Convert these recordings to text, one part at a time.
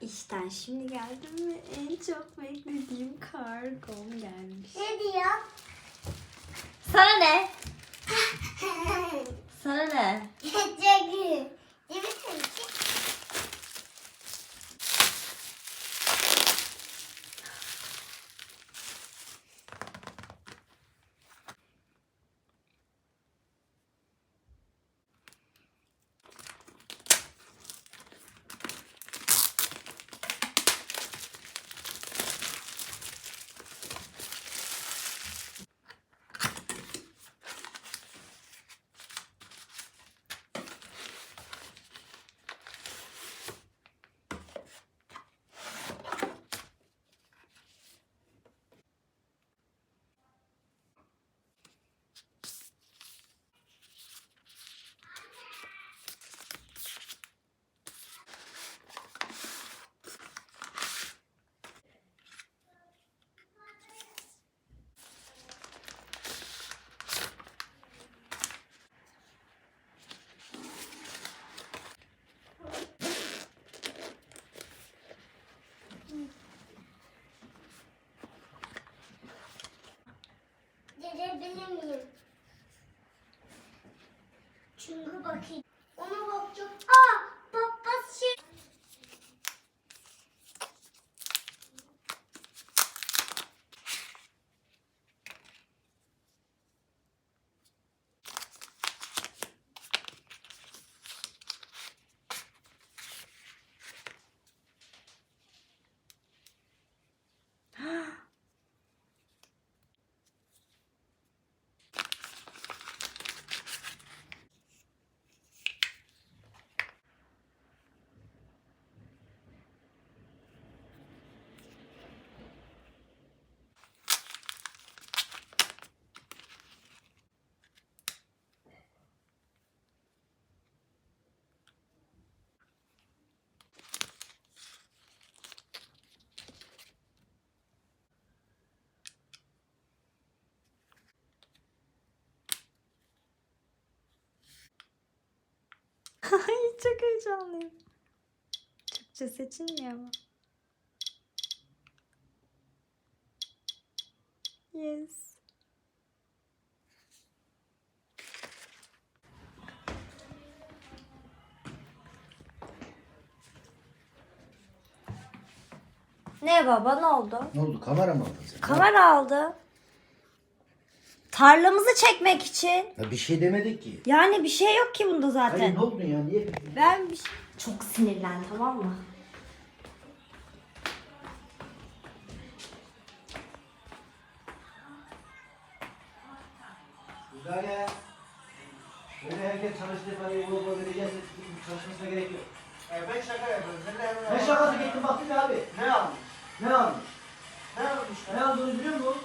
İşten şimdi geldim ve en çok beklediğim kargom gelmiş. Ne diyor? Sana ne? Sana ne? Çok iyi. Değil mi seninki? Gelebilir miyim? Ay çok heyecanlıyım. Türkçe seçilmiyor mu? Yes. Ne baba ne oldu? Ne oldu? Kamera mı aldın sen? Kamera aldı. Tarlamızı çekmek için. Ya bir şey demedik ki. Yani bir şey yok ki bunda zaten. Hayır ne oldu ya? Niye? Ben bir şey... Çok sinirlen tamam mı? Müdahale. Böyle herkes çalıştığı parayı bulup verecekse çalışmasına gerek yok. ben şaka yapıyorum. Sen de hemen Ne şakası gittin baktın ya abi. Ne almış? Ne almış? Ne almış Ne aldığını biliyor musun?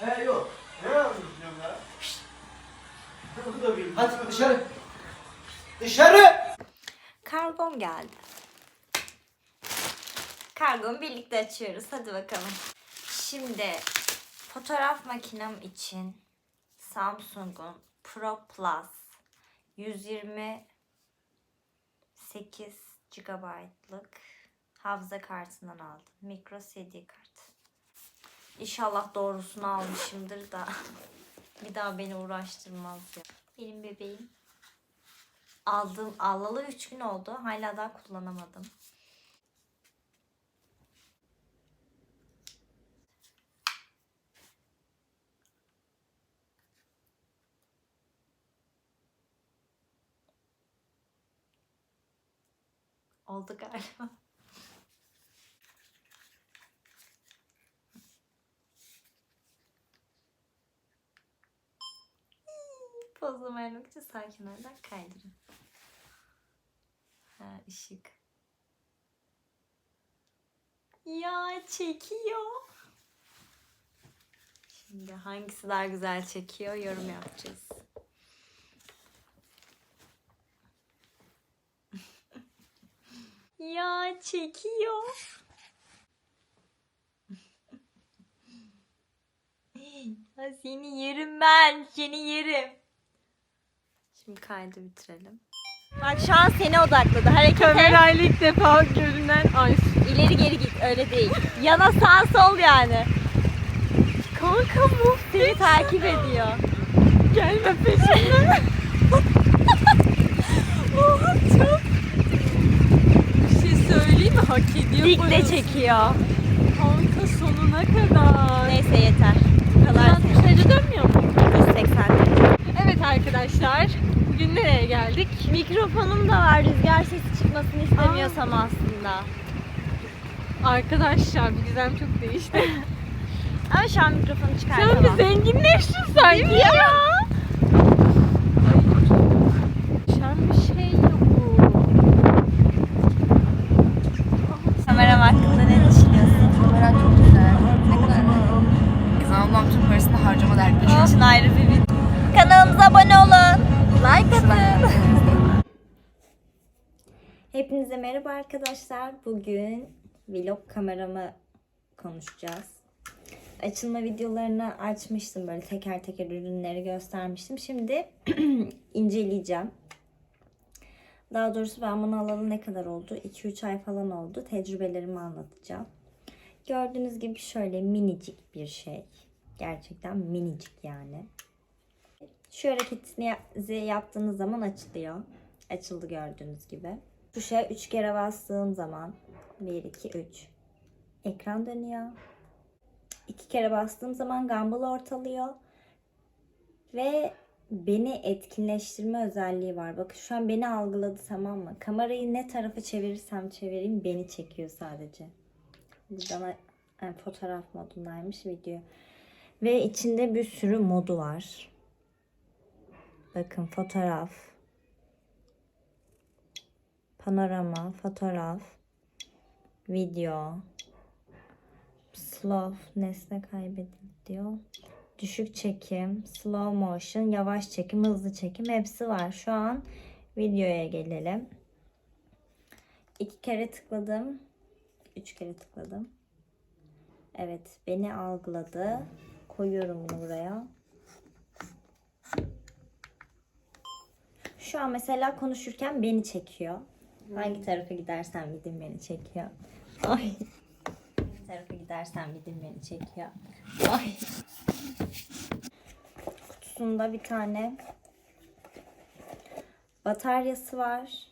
He yok. Ne almış diyorum ya? Bu da bilmiyor. Hadi dışarı. Dışarı! Kargom geldi. Kargomu birlikte açıyoruz. Hadi bakalım. Şimdi fotoğraf makinem için Samsung'un Pro Plus 128 GB'lık hafıza kartından aldım. Micro SD kart. İnşallah doğrusunu almışımdır da bir daha beni uğraştırmaz ya. Benim bebeğim. Aldım, alalı 3 gün oldu. Hala daha kullanamadım. Oldu galiba. Vermek için sağ kenardan kaydırın. Ha ışık. Ya çekiyor. Şimdi hangisi daha güzel çekiyor yorum yapacağız. ya çekiyor. Seni yerim ben. Seni yerim. Şimdi kaydı bitirelim. Bak şu an seni odakladı. Hareket et. Kamerayla ilk defa görünen Aysu. İleri geri git öyle değil. Yana sağ sol yani. Kanka bu Seni takip ediyor. gelme peşimden. Oha çok. Bir şey söyleyeyim mi? Hak ediyor. Dik de burası. çekiyor. Kanka sonuna kadar. Neyse yeter. Bu kadar Ulan dışarı dönmüyor mu? 180 Evet arkadaşlar. Bugün nereye geldik? Mikrofonum da var rüzgar sesi çıkmasını istemiyorsam aslında. Arkadaşlar bu gizem çok değişti. Ama şu an mikrofonu Sen çıkartamam. bir zenginleştin sanki ya. Şen arkadaşlar. Bugün vlog kameramı konuşacağız. Açılma videolarını açmıştım böyle teker teker ürünleri göstermiştim. Şimdi inceleyeceğim. Daha doğrusu ben bunu alalı ne kadar oldu? 2-3 ay falan oldu. Tecrübelerimi anlatacağım. Gördüğünüz gibi şöyle minicik bir şey. Gerçekten minicik yani. Şu hareketini yap- yaptığınız zaman açılıyor. Açıldı gördüğünüz gibi. Tuşa 3 kere bastığım zaman 1, 2, 3 ekran dönüyor. 2 kere bastığım zaman gimbal ortalıyor. Ve beni etkinleştirme özelliği var. Bakın şu an beni algıladı tamam mı? Kamerayı ne tarafa çevirirsem çevireyim beni çekiyor sadece. Buradan yani fotoğraf modundaymış video. Ve içinde bir sürü modu var. Bakın fotoğraf, panorama, fotoğraf, video, slow, nesne kaybedildi. Düşük çekim, slow motion, yavaş çekim, hızlı çekim hepsi var. Şu an videoya gelelim. İki kere tıkladım. Üç kere tıkladım. Evet beni algıladı. Koyuyorum buraya. Şu an mesela konuşurken beni çekiyor. Hangi tarafa gidersem gidin beni çekiyor. Ay. Hangi tarafa gidersem gidin beni çekiyor. Ay. Kutusunda bir tane bataryası var.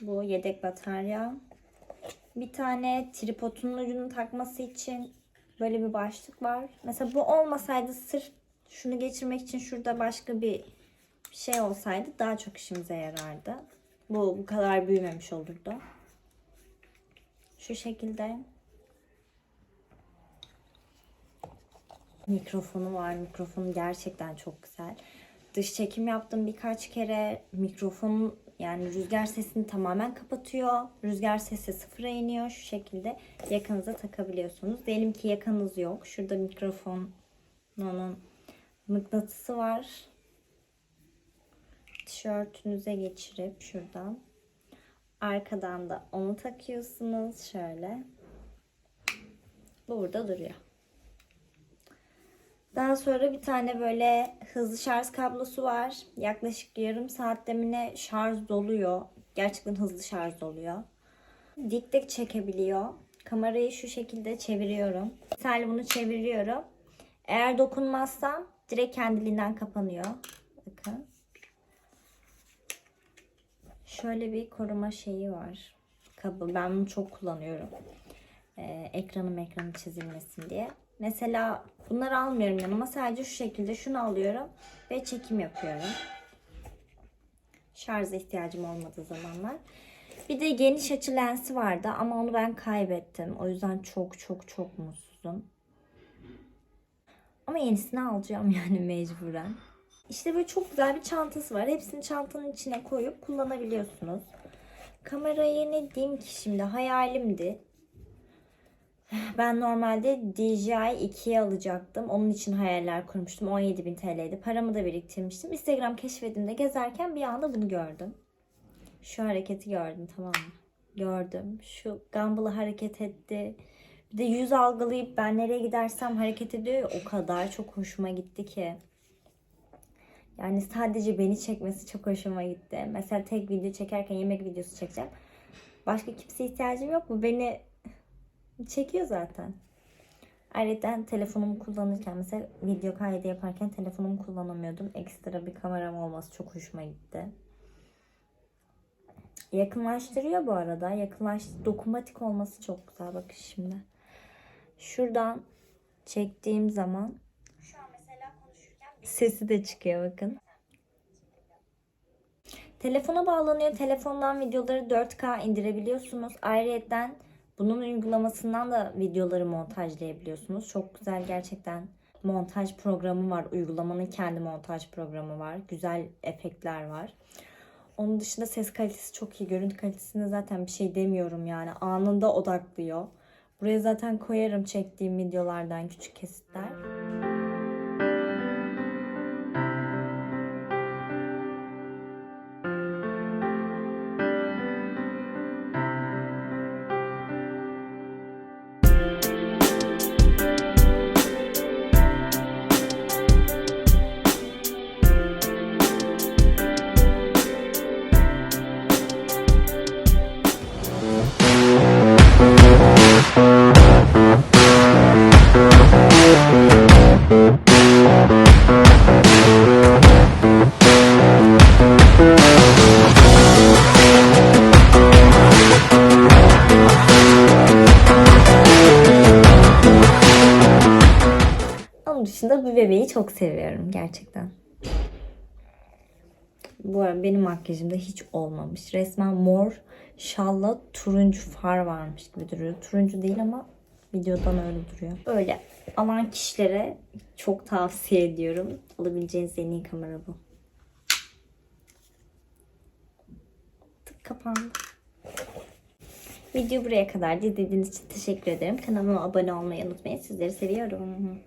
Bu yedek batarya. Bir tane tripodun ucunu takması için böyle bir başlık var. Mesela bu olmasaydı sırf şunu geçirmek için şurada başka bir şey olsaydı daha çok işimize yarardı. Bu bu kadar büyümemiş olurdu. Şu şekilde mikrofonu var. Mikrofonu gerçekten çok güzel. Dış çekim yaptım birkaç kere. Mikrofon yani rüzgar sesini tamamen kapatıyor. Rüzgar sesi sıfıra iniyor. Şu şekilde yakınıza takabiliyorsunuz. Diyelim ki yakınız yok. Şurada mikrofonun mıknatısı var. Tişörtünüze geçirip şuradan arkadan da onu takıyorsunuz şöyle. Bu burada duruyor. Daha sonra bir tane böyle hızlı şarj kablosu var. Yaklaşık yarım saat demine şarj doluyor. Gerçekten hızlı şarj doluyor. Dik dik çekebiliyor. Kamerayı şu şekilde çeviriyorum. Misal bunu çeviriyorum. Eğer dokunmazsam direkt kendiliğinden kapanıyor. Bakın. Şöyle bir koruma şeyi var. Kabı. Ben bunu çok kullanıyorum. Ee, ekranım ekranı çizilmesin diye. Mesela bunları almıyorum yanıma. Sadece şu şekilde şunu alıyorum ve çekim yapıyorum. Şarja ihtiyacım olmadığı zamanlar. Bir de geniş açı lensi vardı ama onu ben kaybettim. O yüzden çok çok çok mutsuzum. Ama yenisini alacağım yani mecburen. İşte böyle çok güzel bir çantası var. Hepsini çantanın içine koyup kullanabiliyorsunuz. Kamerayı ne diyeyim ki şimdi hayalimdi. Ben normalde DJI 2'ye alacaktım. Onun için hayaller kurmuştum. 17.000 TL'ydi. Paramı da biriktirmiştim. Instagram keşfedimde gezerken bir anda bunu gördüm. Şu hareketi gördüm tamam mı? Gördüm. Şu Gumball'ı hareket etti. Bir de yüz algılayıp ben nereye gidersem hareket ediyor. ya, O kadar çok hoşuma gitti ki. Yani sadece beni çekmesi çok hoşuma gitti. Mesela tek video çekerken yemek videosu çekeceğim. Başka kimseye ihtiyacım yok mu? Beni çekiyor zaten. Ayrıca telefonumu kullanırken mesela video kaydı yaparken telefonumu kullanamıyordum. Ekstra bir kameram olması çok hoşuma gitti. Yakınlaştırıyor bu arada. Yakınlaş dokunmatik olması çok güzel. Bakın şimdi. Şuradan çektiğim zaman sesi de çıkıyor bakın. Telefona bağlanıyor. Telefondan videoları 4K indirebiliyorsunuz. Ayrıca bunun uygulamasından da videoları montajlayabiliyorsunuz. Çok güzel gerçekten montaj programı var. Uygulamanın kendi montaj programı var. Güzel efektler var. Onun dışında ses kalitesi çok iyi. Görüntü kalitesine zaten bir şey demiyorum yani. Anında odaklıyor. Buraya zaten koyarım çektiğim videolardan küçük kesitler. Onun dışında bu bebeği çok seviyorum gerçekten. Bu arada benim makyajımda hiç olmamış. Resmen mor şalla turuncu far varmış gibi duruyor. Turuncu değil ama videodan öyle duruyor. Öyle alan kişilere çok tavsiye ediyorum. Alabileceğiniz en iyi kamera bu. Tık kapandı. Video buraya kadar izlediğiniz için teşekkür ederim. Kanalıma abone olmayı unutmayın. Sizleri seviyorum.